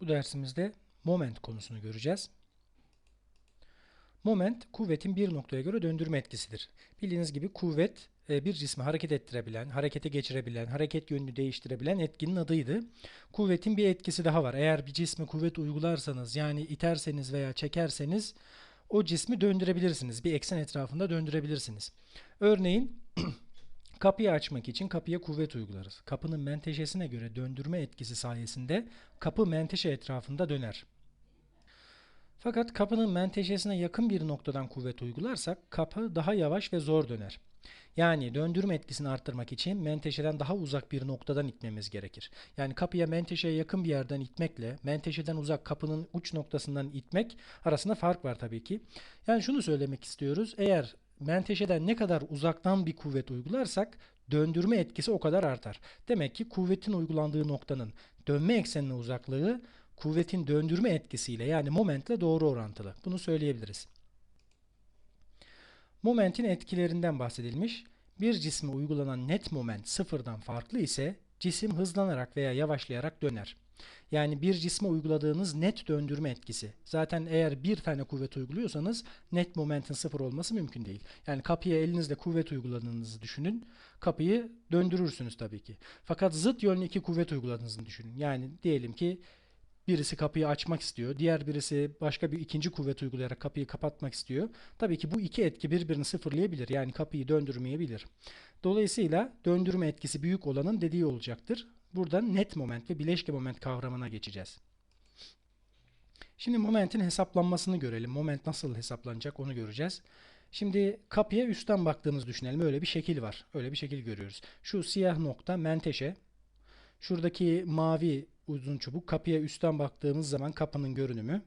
Bu dersimizde moment konusunu göreceğiz. Moment, kuvvetin bir noktaya göre döndürme etkisidir. Bildiğiniz gibi kuvvet e, bir cismi hareket ettirebilen, harekete geçirebilen, hareket yönünü değiştirebilen etkinin adıydı. Kuvvetin bir etkisi daha var. Eğer bir cisme kuvvet uygularsanız, yani iterseniz veya çekerseniz o cismi döndürebilirsiniz. Bir eksen etrafında döndürebilirsiniz. Örneğin Kapıyı açmak için kapıya kuvvet uygularız. Kapının menteşesine göre döndürme etkisi sayesinde kapı menteşe etrafında döner. Fakat kapının menteşesine yakın bir noktadan kuvvet uygularsak kapı daha yavaş ve zor döner. Yani döndürme etkisini arttırmak için menteşeden daha uzak bir noktadan itmemiz gerekir. Yani kapıya menteşeye yakın bir yerden itmekle menteşeden uzak kapının uç noktasından itmek arasında fark var tabii ki. Yani şunu söylemek istiyoruz. Eğer menteşeden ne kadar uzaktan bir kuvvet uygularsak döndürme etkisi o kadar artar. Demek ki kuvvetin uygulandığı noktanın dönme eksenine uzaklığı kuvvetin döndürme etkisiyle yani momentle doğru orantılı. Bunu söyleyebiliriz. Momentin etkilerinden bahsedilmiş. Bir cisme uygulanan net moment sıfırdan farklı ise cisim hızlanarak veya yavaşlayarak döner. Yani bir cisme uyguladığınız net döndürme etkisi. Zaten eğer bir tane kuvvet uyguluyorsanız net momentin sıfır olması mümkün değil. Yani kapıya elinizle kuvvet uyguladığınızı düşünün. Kapıyı döndürürsünüz tabii ki. Fakat zıt yönlü iki kuvvet uyguladığınızı düşünün. Yani diyelim ki birisi kapıyı açmak istiyor. Diğer birisi başka bir ikinci kuvvet uygulayarak kapıyı kapatmak istiyor. Tabii ki bu iki etki birbirini sıfırlayabilir. Yani kapıyı döndürmeyebilir. Dolayısıyla döndürme etkisi büyük olanın dediği olacaktır. Buradan net moment ve bileşke moment kavramına geçeceğiz. Şimdi momentin hesaplanmasını görelim. Moment nasıl hesaplanacak onu göreceğiz. Şimdi kapıya üstten baktığımızı düşünelim. Öyle bir şekil var. Öyle bir şekil görüyoruz. Şu siyah nokta menteşe. Şuradaki mavi uzun çubuk kapıya üstten baktığımız zaman kapının görünümü.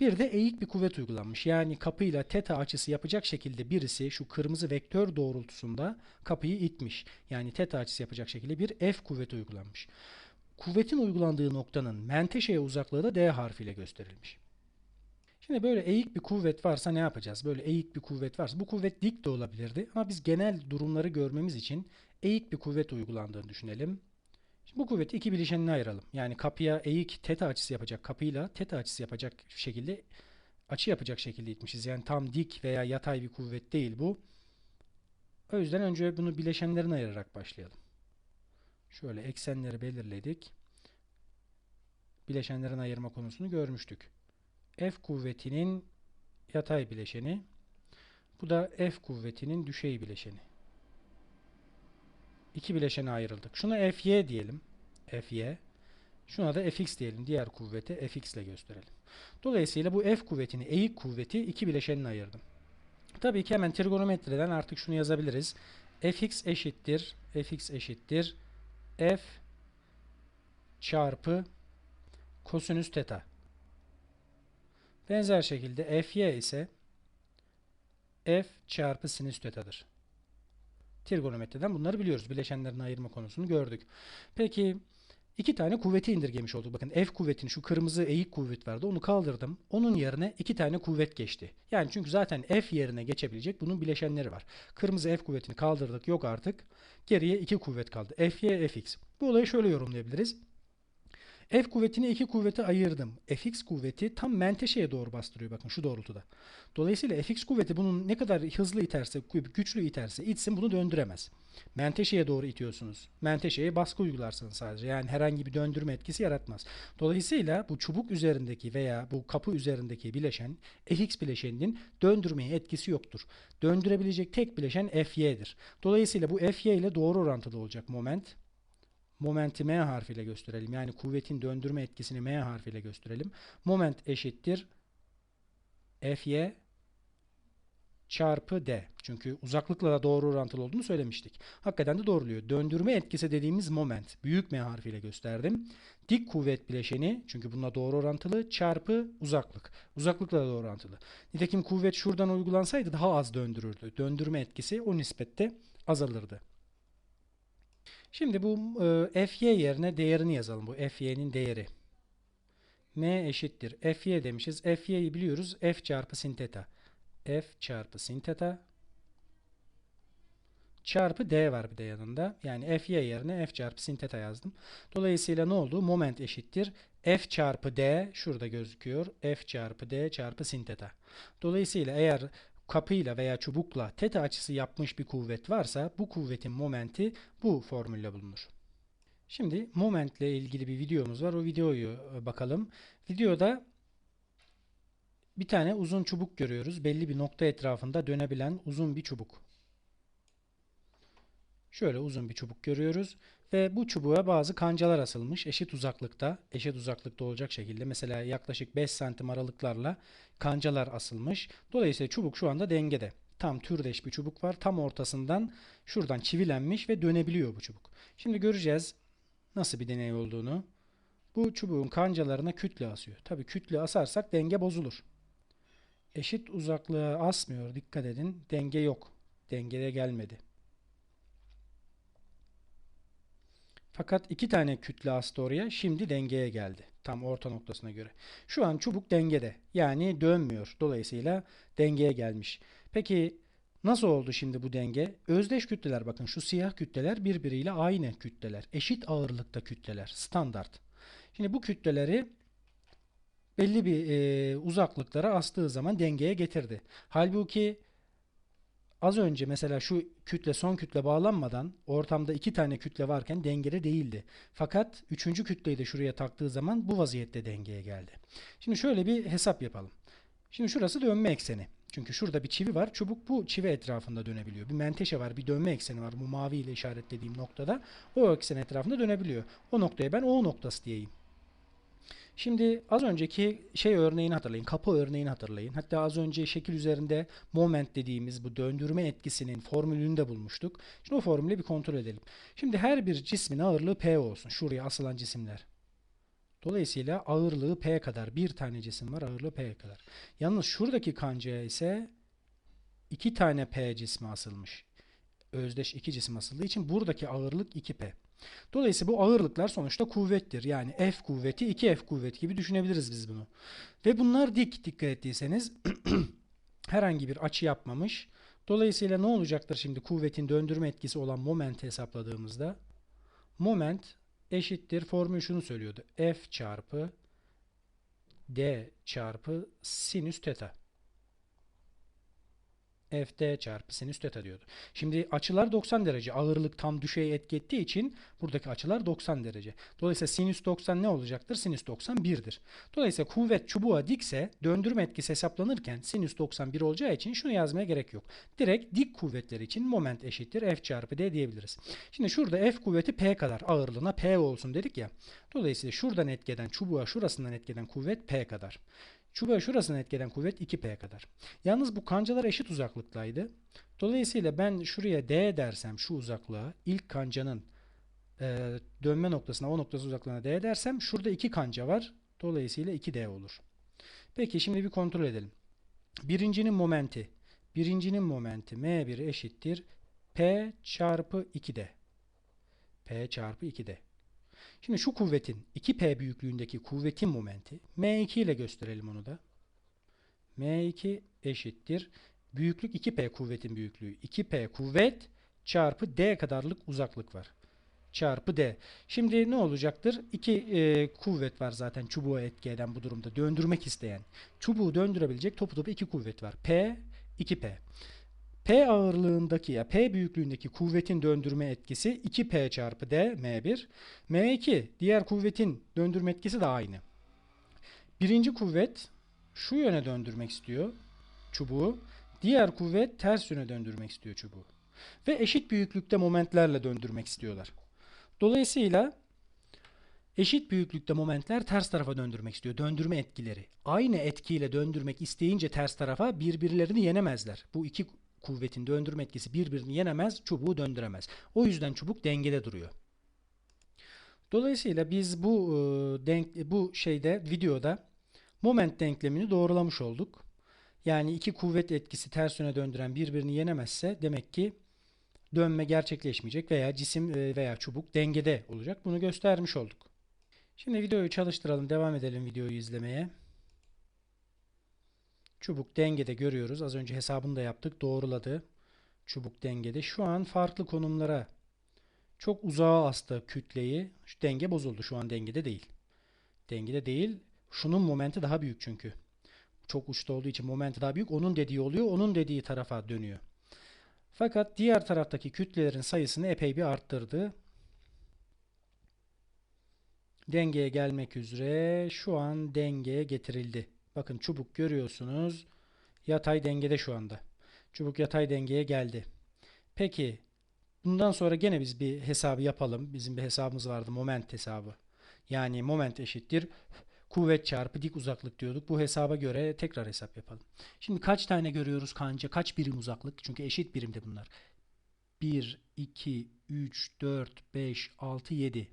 Bir de eğik bir kuvvet uygulanmış. Yani kapıyla teta açısı yapacak şekilde birisi şu kırmızı vektör doğrultusunda kapıyı itmiş. Yani teta açısı yapacak şekilde bir F kuvveti uygulanmış. Kuvvetin uygulandığı noktanın menteşeye uzaklığı da D harfiyle gösterilmiş. Şimdi böyle eğik bir kuvvet varsa ne yapacağız? Böyle eğik bir kuvvet varsa bu kuvvet dik de olabilirdi ama biz genel durumları görmemiz için eğik bir kuvvet uygulandığını düşünelim. Şimdi bu kuvveti iki bileşenine ayıralım. Yani kapıya eğik teta açısı yapacak kapıyla teta açısı yapacak şekilde açı yapacak şekilde itmişiz. Yani tam dik veya yatay bir kuvvet değil bu. O yüzden önce bunu bileşenlerine ayırarak başlayalım. Şöyle eksenleri belirledik. Bileşenlerin ayırma konusunu görmüştük. F kuvvetinin yatay bileşeni. Bu da F kuvvetinin düşey bileşeni iki bileşene ayrıldık. Şuna Fy diyelim. Fy. Şuna da Fx diyelim. Diğer kuvveti Fx ile gösterelim. Dolayısıyla bu F kuvvetini, eğik kuvveti iki bileşenine ayırdım. Tabii ki hemen trigonometriden artık şunu yazabiliriz. Fx eşittir, Fx eşittir F çarpı kosinüs teta. Benzer şekilde Fy ise F çarpı sinüs tetadır. Trigonometriden bunları biliyoruz. Bileşenlerin ayırma konusunu gördük. Peki iki tane kuvveti indirgemiş olduk. Bakın F kuvvetini şu kırmızı eğik kuvvet vardı. Onu kaldırdım. Onun yerine iki tane kuvvet geçti. Yani çünkü zaten F yerine geçebilecek bunun bileşenleri var. Kırmızı F kuvvetini kaldırdık. Yok artık. Geriye iki kuvvet kaldı. Fy, Fx. Bu olayı şöyle yorumlayabiliriz. F kuvvetini iki kuvvete ayırdım. Fx kuvveti tam menteşeye doğru bastırıyor bakın şu doğrultuda. Dolayısıyla Fx kuvveti bunun ne kadar hızlı iterse, güçlü iterse itsin bunu döndüremez. Menteşeye doğru itiyorsunuz. Menteşeye baskı uygularsınız sadece. Yani herhangi bir döndürme etkisi yaratmaz. Dolayısıyla bu çubuk üzerindeki veya bu kapı üzerindeki bileşen Fx bileşeninin döndürmeye etkisi yoktur. Döndürebilecek tek bileşen Fy'dir. Dolayısıyla bu Fy ile doğru orantılı olacak moment momenti M harfiyle gösterelim. Yani kuvvetin döndürme etkisini M harfiyle gösterelim. Moment eşittir Fy çarpı D. Çünkü uzaklıkla da doğru orantılı olduğunu söylemiştik. Hakikaten de doğruluyor. Döndürme etkisi dediğimiz moment. Büyük M harfiyle gösterdim. Dik kuvvet bileşeni çünkü bununla doğru orantılı çarpı uzaklık. Uzaklıkla da doğru orantılı. Nitekim kuvvet şuradan uygulansaydı daha az döndürürdü. Döndürme etkisi o nispette azalırdı. Şimdi bu e, fy yerine değerini yazalım. Bu fy'nin değeri. m eşittir. fy demişiz. fy'yi biliyoruz. f çarpı sin theta. f çarpı sin theta. çarpı d var bir de yanında. Yani Fy yerine F çarpı sin theta yazdım. Dolayısıyla ne oldu? Moment eşittir. F çarpı d şurada gözüküyor. F çarpı d çarpı sin theta. Dolayısıyla eğer kapıyla veya çubukla teta açısı yapmış bir kuvvet varsa bu kuvvetin momenti bu formülle bulunur. Şimdi momentle ilgili bir videomuz var. O videoyu e, bakalım. Videoda bir tane uzun çubuk görüyoruz. Belli bir nokta etrafında dönebilen uzun bir çubuk. Şöyle uzun bir çubuk görüyoruz ve bu çubuğa bazı kancalar asılmış eşit uzaklıkta, eşit uzaklıkta olacak şekilde mesela yaklaşık 5 santim aralıklarla kancalar asılmış. Dolayısıyla çubuk şu anda dengede. Tam türdeş bir çubuk var. Tam ortasından şuradan çivilenmiş ve dönebiliyor bu çubuk. Şimdi göreceğiz nasıl bir deney olduğunu. Bu çubuğun kancalarına kütle asıyor. Tabii kütle asarsak denge bozulur. Eşit uzaklığa asmıyor. Dikkat edin. Denge yok. Dengeye gelmedi. Fakat iki tane kütle astı oraya. Şimdi dengeye geldi. Tam orta noktasına göre. Şu an çubuk dengede. Yani dönmüyor. Dolayısıyla dengeye gelmiş. Peki nasıl oldu şimdi bu denge? Özdeş kütleler bakın şu siyah kütleler birbiriyle aynı kütleler. Eşit ağırlıkta kütleler. Standart. Şimdi bu kütleleri belli bir e, uzaklıklara astığı zaman dengeye getirdi. Halbuki az önce mesela şu kütle son kütle bağlanmadan ortamda iki tane kütle varken dengede değildi. Fakat üçüncü kütleyi de şuraya taktığı zaman bu vaziyette dengeye geldi. Şimdi şöyle bir hesap yapalım. Şimdi şurası dönme ekseni. Çünkü şurada bir çivi var. Çubuk bu çivi etrafında dönebiliyor. Bir menteşe var, bir dönme ekseni var. Bu mavi ile işaretlediğim noktada o eksen etrafında dönebiliyor. O noktaya ben O noktası diyeyim. Şimdi az önceki şey örneğini hatırlayın. Kapı örneğini hatırlayın. Hatta az önce şekil üzerinde moment dediğimiz bu döndürme etkisinin formülünü de bulmuştuk. Şimdi o formülü bir kontrol edelim. Şimdi her bir cismin ağırlığı P olsun. Şuraya asılan cisimler. Dolayısıyla ağırlığı P kadar. Bir tane cisim var ağırlığı P kadar. Yalnız şuradaki kancaya ise iki tane P cismi asılmış. Özdeş iki cisim asıldığı için buradaki ağırlık 2P. Dolayısıyla bu ağırlıklar sonuçta kuvvettir. Yani F kuvveti 2F kuvveti gibi düşünebiliriz biz bunu. Ve bunlar dik dikkat ettiyseniz herhangi bir açı yapmamış. Dolayısıyla ne olacaktır şimdi kuvvetin döndürme etkisi olan momenti hesapladığımızda? Moment eşittir. Formül şunu söylüyordu. F çarpı D çarpı sinüs teta. Fd çarpı sinüs teta diyordu. Şimdi açılar 90 derece. Ağırlık tam düşey etki ettiği için buradaki açılar 90 derece. Dolayısıyla sinüs 90 ne olacaktır? Sinüs 90 1'dir. Dolayısıyla kuvvet çubuğa dikse döndürme etkisi hesaplanırken sinüs 90 1 olacağı için şunu yazmaya gerek yok. Direkt dik kuvvetler için moment eşittir F çarpı D diyebiliriz. Şimdi şurada F kuvveti P kadar ağırlığına P olsun dedik ya. Dolayısıyla şuradan etkeden çubuğa şurasından etkeden kuvvet P kadar. Çubuğa şurasına etkeden kuvvet 2P kadar. Yalnız bu kancalar eşit uzaklıktaydı. Dolayısıyla ben şuraya D dersem şu uzaklığa ilk kancanın e, dönme noktasına o noktası uzaklığına D dersem şurada iki kanca var. Dolayısıyla 2D olur. Peki şimdi bir kontrol edelim. Birincinin momenti. Birincinin momenti M1 eşittir. P çarpı 2D. P çarpı 2D. Şimdi şu kuvvetin 2P büyüklüğündeki kuvvetin momenti M2 ile gösterelim onu da. M2 eşittir. Büyüklük 2P kuvvetin büyüklüğü. 2P kuvvet çarpı D kadarlık uzaklık var. Çarpı D. Şimdi ne olacaktır? İki e, kuvvet var zaten çubuğa etki eden bu durumda. Döndürmek isteyen. Çubuğu döndürebilecek topu topu iki kuvvet var. P, 2P. P ağırlığındaki ya P büyüklüğündeki kuvvetin döndürme etkisi 2P çarpı D M1. M2 diğer kuvvetin döndürme etkisi de aynı. Birinci kuvvet şu yöne döndürmek istiyor çubuğu. Diğer kuvvet ters yöne döndürmek istiyor çubuğu. Ve eşit büyüklükte momentlerle döndürmek istiyorlar. Dolayısıyla eşit büyüklükte momentler ters tarafa döndürmek istiyor. Döndürme etkileri. Aynı etkiyle döndürmek isteyince ters tarafa birbirlerini yenemezler. Bu iki kuvvetin döndürme etkisi birbirini yenemez, çubuğu döndüremez. O yüzden çubuk dengede duruyor. Dolayısıyla biz bu e, denk bu şeyde videoda moment denklemini doğrulamış olduk. Yani iki kuvvet etkisi ters yöne döndüren birbirini yenemezse demek ki dönme gerçekleşmeyecek veya cisim e, veya çubuk dengede olacak. Bunu göstermiş olduk. Şimdi videoyu çalıştıralım, devam edelim videoyu izlemeye. Çubuk dengede görüyoruz. Az önce hesabını da yaptık. Doğruladı. Çubuk dengede. Şu an farklı konumlara çok uzağa astı kütleyi. Şu denge bozuldu. Şu an dengede değil. Dengede değil. Şunun momenti daha büyük çünkü. Çok uçta olduğu için momenti daha büyük. Onun dediği oluyor. Onun dediği tarafa dönüyor. Fakat diğer taraftaki kütlelerin sayısını epey bir arttırdı. Dengeye gelmek üzere şu an dengeye getirildi. Bakın çubuk görüyorsunuz. Yatay dengede şu anda. Çubuk yatay dengeye geldi. Peki bundan sonra gene biz bir hesabı yapalım. Bizim bir hesabımız vardı moment hesabı. Yani moment eşittir kuvvet çarpı dik uzaklık diyorduk. Bu hesaba göre tekrar hesap yapalım. Şimdi kaç tane görüyoruz kanca? Kaç birim uzaklık? Çünkü eşit birimde bunlar. 1, 2, 3, 4, 5, 6, 7.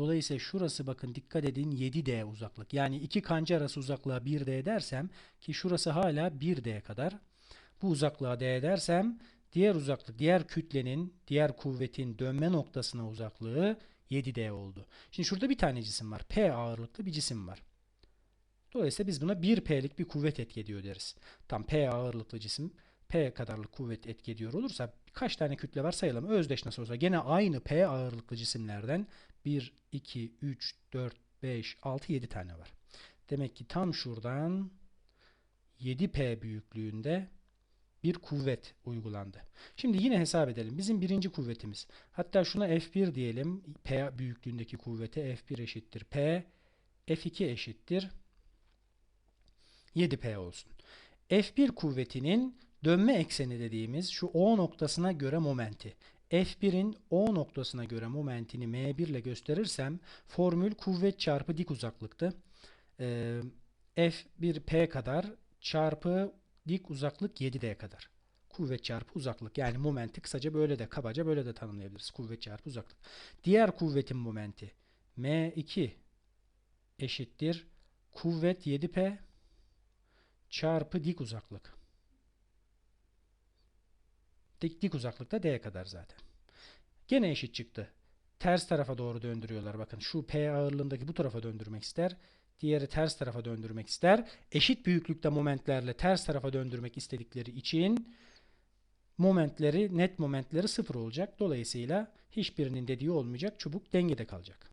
Dolayısıyla şurası bakın dikkat edin 7D uzaklık. Yani iki kanca arası uzaklığa 1D dersem ki şurası hala 1D kadar. Bu uzaklığa D dersem diğer uzaklık, diğer kütlenin, diğer kuvvetin dönme noktasına uzaklığı 7D oldu. Şimdi şurada bir tane cisim var. P ağırlıklı bir cisim var. Dolayısıyla biz buna 1P'lik bir kuvvet etki ediyor deriz. Tam P ağırlıklı cisim P kadarlık kuvvet etki ediyor olursa kaç tane kütle var sayalım. Özdeş nasıl olsa gene aynı P ağırlıklı cisimlerden 1, 2, 3, 4, 5, 6, 7 tane var. Demek ki tam şuradan 7P büyüklüğünde bir kuvvet uygulandı. Şimdi yine hesap edelim. Bizim birinci kuvvetimiz. Hatta şuna F1 diyelim. P büyüklüğündeki kuvvete F1 eşittir P. F2 eşittir 7P olsun. F1 kuvvetinin dönme ekseni dediğimiz şu O noktasına göre momenti. F1'in O noktasına göre momentini M1 ile gösterirsem formül kuvvet çarpı dik uzaklıktı. Ee, F1 P kadar çarpı dik uzaklık 7D kadar. Kuvvet çarpı uzaklık. Yani momenti kısaca böyle de kabaca böyle de tanımlayabiliriz. Kuvvet çarpı uzaklık. Diğer kuvvetin momenti M2 eşittir kuvvet 7P çarpı dik uzaklık. Dik, dik uzaklıkta D'ye kadar zaten. Gene eşit çıktı. Ters tarafa doğru döndürüyorlar. Bakın şu P ağırlığındaki bu tarafa döndürmek ister. Diğeri ters tarafa döndürmek ister. Eşit büyüklükte momentlerle ters tarafa döndürmek istedikleri için momentleri, net momentleri sıfır olacak. Dolayısıyla hiçbirinin dediği olmayacak. Çubuk dengede kalacak.